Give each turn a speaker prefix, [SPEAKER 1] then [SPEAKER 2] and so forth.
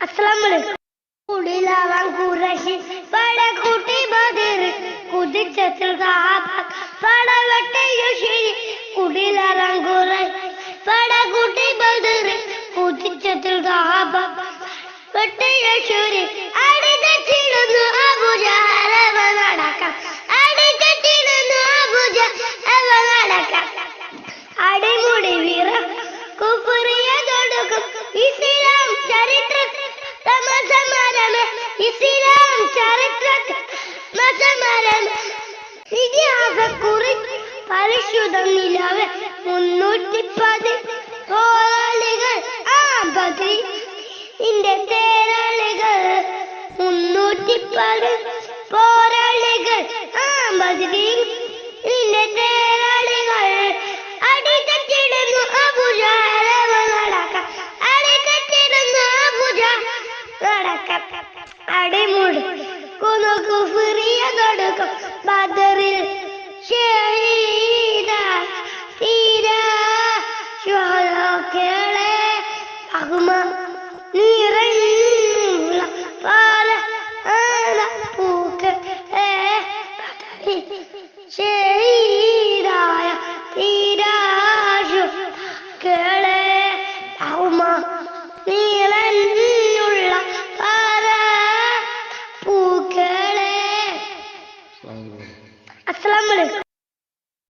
[SPEAKER 1] അസ്സലാമലൈക്കും. കുടിലാവാൻ കുറശി പടകൂട്ടി ബദിർ കുതിച്ചത്തിൽ പടവട്ടയുശിരി കുടിലാറാൻ കുറശി പടകൂട്ടി ബദിർ കുതിച്ചത്തിൽ വെട്ടയശൂരി അടിതെറ്റിടുന്നു ഇസ്ലാം ചരിത്ര മതമരം ഇതിഹാസ കുറി പരിശുദ്ധം നിലവ് മുന്നൂറ്റി പതി പോരാളികൾ ആ ബദ്രി ഇന്റെ തേരാളികൾ മുന്നൂറ്റി പതി പോരാളികൾ ആ ബദി അടിമുടി കുനുക്കു ഫിറിയ കൊടുക്കും ബദറിൽ ഷഹീദ തീരാ ശ്വാസങ്ങളെ അഹുമ നിറഞ്ഞുള്ള പാല আসসালামু আলাইকুম।